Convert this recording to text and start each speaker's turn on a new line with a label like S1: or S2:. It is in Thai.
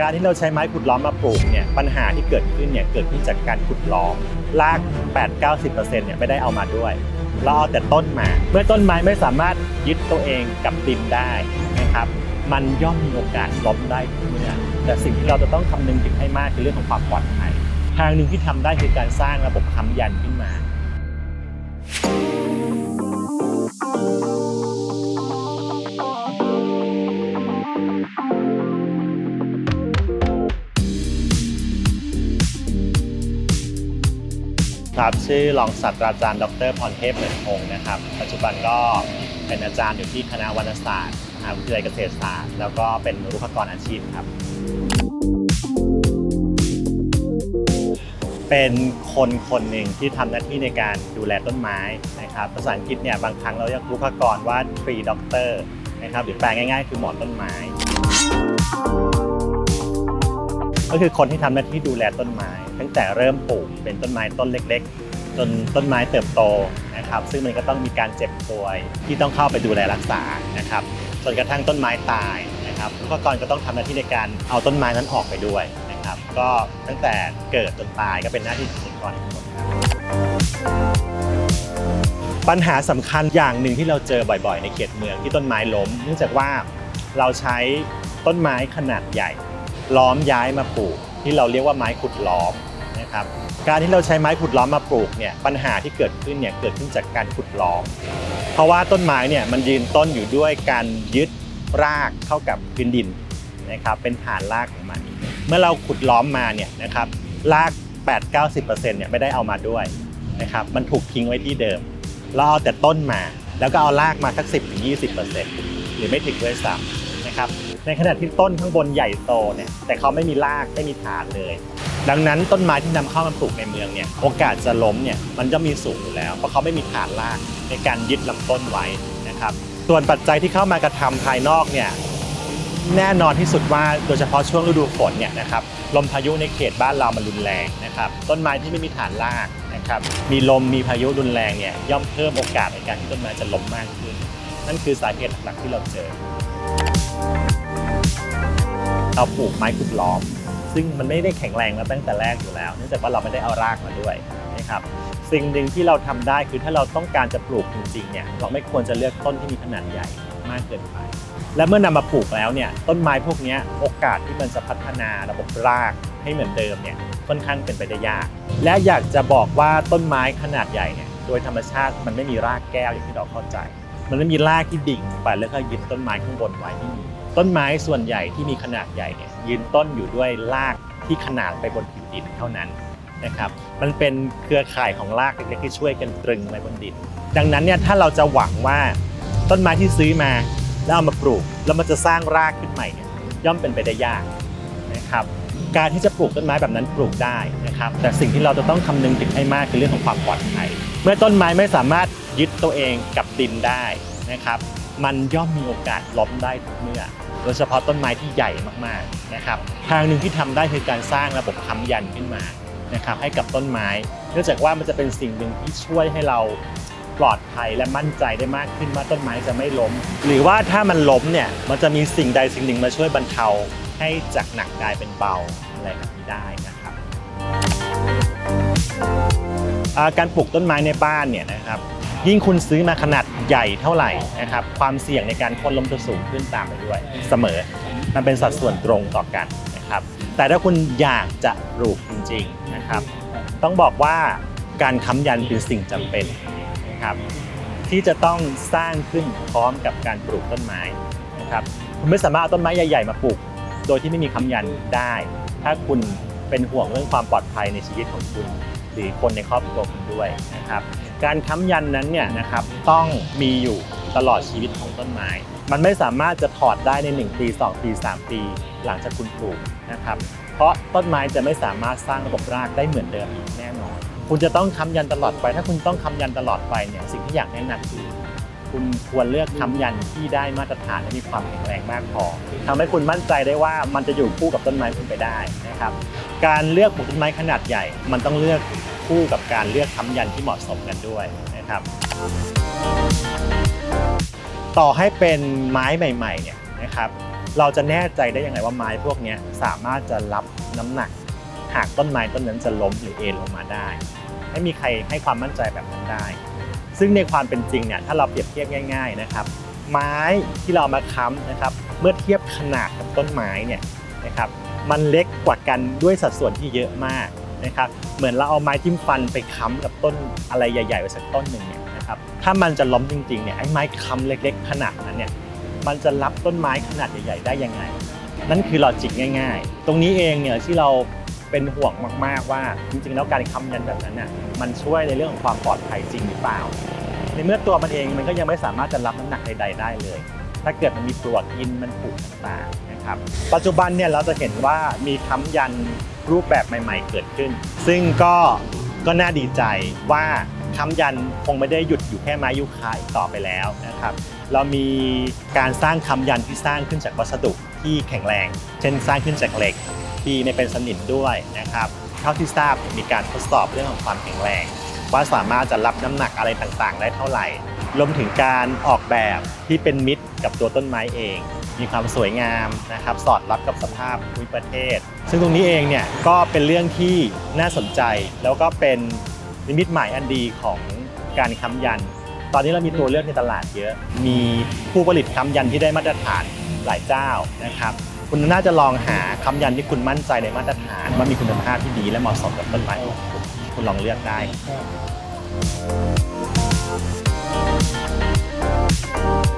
S1: การที่เราใช้ไม้ขุดล้อมมาปลูกเนี่ยปัญหาที่เกิดขึ้นเนี่ยเกิดขึ้นจากการขุดล้อมราก 8-90%เนี่ยไม่ได้เอามาด้วยเราเอาแต่ต้นมา เมื่อต้นไม้ไม่สามารถยึดตัวเองกับดินได้นะครับ มันย่อมมีโอกาสล้มได้เมื่อแต่สิ่งที่เราจะต้องคำนึงถึงให้มากคือเรื่องของความปลอดภัยทางหนึ่งที่ทำได้คือการสร้างระบบค้ำยันขึ้นมา ครับชื่อรองศาสตราจารย์ ดรพรเทพเหมือนพงศ์นะครับ ปัจจุบันก็เป็นอาจารย์อยู่ที่คณะวรรณศาสตร์มหาวิทยาลัยเกษตรศาสตร์ แล้วก็เป็นรุกกรอาชีพครับ เป็นคนคนหนึ่งที่ทำหน้าที่ในการดูแลต้นไม้นะครับ ภาษาอังกฤษเนี่ยบางครั้งเราเรียกรุกกรว่า tree doctor นะครับ หรือแปลง่ายๆ คือหมอต้นไม้ก็คือคนที่ทำหน้าที่ดูแลต้นไม้ ตั้งแต่เริ่มปลูกเป็นต้นไม้ต้นเล็ก ๆ จนต้นไม้เติบโตนะครับ ซึ่งมันก็ต้องมีการเจ็บป่วยที่ต้องเข้าไปดูแลรักษานะครับจนกระทั่งต้นไม้ตายนะครับผู้กรก็ต้องทำหน้าที่ในการเอาต้นไม้นั้นออกไปด้วยนะครับ ก็ตั้งแต่เกิดจนตายก็เป็นหน้าที่ขององค์กรทั้งหมดปัญหาสำคัญอย่างหนึ่งที่เราเจอบ่อยๆ ในเขตเมืองที่ต้นไม้ล้ม เนื่องจากว่าเราใช้ต้นไม้ขนาดใหญ่ ล้อมย้ายมาปลูกที่เราเรียกว่าไม้ขุดล้อม นะครับการที่เราใช้ไม้ขุดล้อมมาปลูกเนี่ยปัญหาที่เกิดขึ้นเนี่ยเกิดขึ้นจากการขุดล้อม เพราะว่าต้นไม้เนี่ยมันยืนต้นอยู่ด้วยการยึดรากเข้ากับพื้นดินนะครับเป็นฐานรากของมันเมื่อเราขุดล้อมมาเนี่ยนะครับราก 8-90%เนี่ยไม่ได้เอามาด้วยนะครับมันถูกทิ้งไว้ที่เดิมเราเอาแต่ต้นมา แล้วก็เอารากมาสัก 10-20%หรือไม่ถึงด้วยซ้ำนะครับในขณะที่ต้นข้างบนใหญ่โตเนี่ยแต่เขาไม่มีรากไม่มีฐานเลย ดังนั้นต้นไม้ที่นำเข้ามาปลูกในเมืองเนี่ยโอกาสจะล้มเนี่ยมันจะมีสูงอยู่แล้ว เพราะเขาไม่มีฐานรากในการยึดลำต้นไว้นะครับ ส่วนปัจจัยที่เข้ามากระทำภายนอกเนี่ยแน่นอนที่สุดว่าโดยเฉพาะช่วงฤดูฝนเนี่ยนะครับลมพายุในเขตบ้านเรามันรุนแรงนะครับต้นไม้ที่ไม่มีฐานรากนะครับมีลมมีพายุรุนแรงเนี่ยย่อมเพิ่มโอกาสในการที่ต้นไม้จะล้มมากขึ้น นั่นคือสาเหตุหลักที่เราเจอเราปลูกไม้ขุดล้อม ซึ่งมันไม่ได้แข็งแรงมาตั้งแต่แรกอยู่แล้วเนื่องจากว่าเราไม่ได้เอารากมาด้วยนะครับสิ่งหนึ่งที่เราทำได้คือถ้าเราต้องการจะปลูกจริงๆเนี่ยเราไม่ควรจะเลือกต้นที่มีขนาดใหญ่มากเกินไป และเมื่อนำมาปลูกแล้วเนี่ยต้นไม้พวกนี้โอกาสที่มันจะพัฒนาระบบรากให้เหมือนเดิมเนี่ยค่อนข้างเป็นไปได้ยาก และอยากจะบอกว่าต้นไม้ขนาดใหญ่เนี่ยโดยธรรมชาติมันไม่มีรากแก้วอย่างที่เราเข้าใจ มันไม่มีรากที่ดิ่งไปแล้วก็ยึดต้นไม้ข้างบนไว้ไม่มี ต้นไม้ส่วนใหญ่ที่มีขนาดใหญ่เนี่ยยืนต้นอยู่ด้วยรากที่ขนาดไปบนผิวดินเท่านั้นนะครับมันเป็นเครือข่ายของรากเล็กๆที่ช่วยกันตรึงไว้บนดิน ดังนั้นเนี่ยถ้าเราจะหวังว่าต้นไม้ที่ซื้อมาแล้วเอามาปลูก แล้วมันจะสร้างรากขึ้นใหม่เนี่ยย่อมเป็นไปได้ยากนะครับการที่จะปลูกต้นไม้แบบนั้นปลูกได้นะครับ แต่สิ่งที่เราจะต้องคำนึงถึงให้มากคือเรื่องของความปลอดภัย เมื่อต้นไม้ไม่สามารถยึดตัวเองกับดินได้นะครับ มันย่อมมีโอกาสล้มได้ทุกเมื่อโดยเฉพาะต้นไม้ที่ใหญ่มากๆนะครับทางหนึ่งที่ทำได้คือการสร้างระบบค้ำยันขึ้นมานะครับให้กับต้นไม้ เนื่องจากว่ามันจะเป็นสิ่งหนึ่งที่ช่วยให้เราปลอดภัยและมั่นใจได้มากขึ้นว่าต้นไม้จะไม่ล้ม หรือว่าถ้ามันล้มเนี่ยมันจะมีสิ่งใดสิ่งหนึ่งมาช่วยบรรเทาให้จากหนักกลายเป็นเบาอะไรแบบนี้ได้นะครับการปลูกต้นไม้ในบ้านเนี่ยนะครับยิ่งคุณซื้อมาขนาด ใหญ่เท่าไหร่นะครับความเสี่ยงในการค่นล้มจะสูงขึ้นตามไปด้วยเสมอ มันเป็นสัดส่วนตรงต่อกันนะครับแต่ถ้าคุณอยากจะปลูกจริงๆนะครับ ต้องบอกว่าการค้ำยันเป็นสิ่งจำเป็นนะครับที่จะต้องสร้างขึ้นพร้อมกับการปลูกต้นไม้นะครับคุณไม่สามารถเอาต้นไม้ใหญ่ ๆ มาปลูก โดยที่ไม่มีค้ำยันได้ ถ้าคุณเป็นห่วงเรื่องความปลอดภัยในชีวิตของคุณ หรือคนในครอบครัวคุณด้วยนะครับ การค้ำยันนั้นเนี่ยนะครับต้องมีอยู่ตลอดชีวิตของต้นไม้ มันไม่สามารถจะถอดได้ใน 1 ปี 2 ปี 3 ปี หลังจากคุณปลูกนะครับ เพราะต้นไม้จะไม่สามารถสร้างระบบรากได้เหมือนเดิมอีกแน่นอน คุณจะต้องค้ำยันตลอดไป ถ้าคุณต้องค้ำยันตลอดไปเนี่ยสิ่งที่อยากแนะนำคือ คุณควรเลือกค้ำยันที่ได้มาตรฐานและมีความแข็งแรงมากพอทำให้คุณมั่นใจได้ว่ามันจะอยู่คู่กับต้นไม้คุณไปได้นะครับ การเลือกปลูกต้นไม้ขนาดใหญ่ มันต้องเลือกคู่กับการเลือกค้ำยันที่เหมาะสมกันด้วยนะครับ ต่อให้เป็นไม้ใหม่ๆเนี่ยนะครับเราจะแน่ใจได้ยังไงว่าไม้พวกนี้สามารถจะรับน้ำหนัก หากต้นไม้ต้นนั้นจะล้มหรือเอ็นลงมาได้ ไม่มีใครให้ความมั่นใจแบบนั้นได้ ซึ่งในความเป็นจริงเนี่ยถ้าเราเปรียบเทียบง่าย ๆนะครับ ไม้ที่เรามาค้ำนะครับ เมื่อเทียบขนาดกับต้นไม้เนี่ยนะครับมันเล็กกว่ากันด้วยสัดส่วนที่เยอะมากนะครับเหมือนเราเอาไม้จิ้มฟันไปค้ำกับต้นอะไรใหญ่ๆไว้สักต้นหนึ่งเนี่ยนะครับถ้ามันจะล้มจริงๆเนี่ยไอ้ไม้ค้ำเล็ก ๆ ขนาดนั้นเนี่ยมันจะรับต้นไม้ขนาดใหญ่ ๆ ได้ยังไง นั่นคือลอจิกง่าย ๆ ตรงนี้เองเนี่ยที่เรา เป็นห่วงมาก ๆ ว่าจริง ๆ แล้วการค้ำยันแบบนั้นน่ะมันช่วยในเรื่องของความปลอดภัยจริงหรือเปล่า ในเมื่อตัวมันเองมันก็ยังไม่สามารถจะรับน้ำหนักใดๆได้เลย ถ้าเกิดมันมีปลวกกินมันผุต่างๆนะครับปัจจุบันเนี่ยเราจะเห็นว่ามีค้ำยันรูปแบบใหม่ ๆ เกิดขึ้น ซึ่งก็ก็น่าดีใจว่า ค้ำยันคงไม่ได้หยุดอยู่แค่ไม้ยูคาอีกต่อไปแล้วนะครับ เรามีการสร้างคำยันที่สร้างขึ้นจากวัสดุที่แข็งแรง เช่นสร้างขึ้นจากเหล็กที่ไม่เป็นสนิมด้วยนะครับเท่าที่ทราบมีการทดสอบเรื่องของความแข็งแรง ว่าสามารถจะรับน้ำหนักอะไรต่างๆ ได้เท่าไหร่รวมถึงการออกแบบที่เป็นมิตรกับตัวต้นไม้เอง มีความสวยงามนะครับ สอดรับกับสภาพภูมิประเทศ ซึ่งตรงนี้เองเนี่ยก็เป็นเรื่องที่น่าสนใจแล้วก็เป็น นิมิตหมายอันดีของการค้ำยัน ตอนนี้เรามีตัวเลือกในตลาดเยอะ มีผู้ผลิตค้ำยันที่ได้มาตรฐานหลายเจ้านะครับ คุณน่าจะลองหาค้ำยันที่คุณมั่นใจในมาตรฐานว่ามีคุณภาพที่ดีและเหมาะสมกับต้นไม้ของคุณคุณลองเลือกได้
S2: ครับ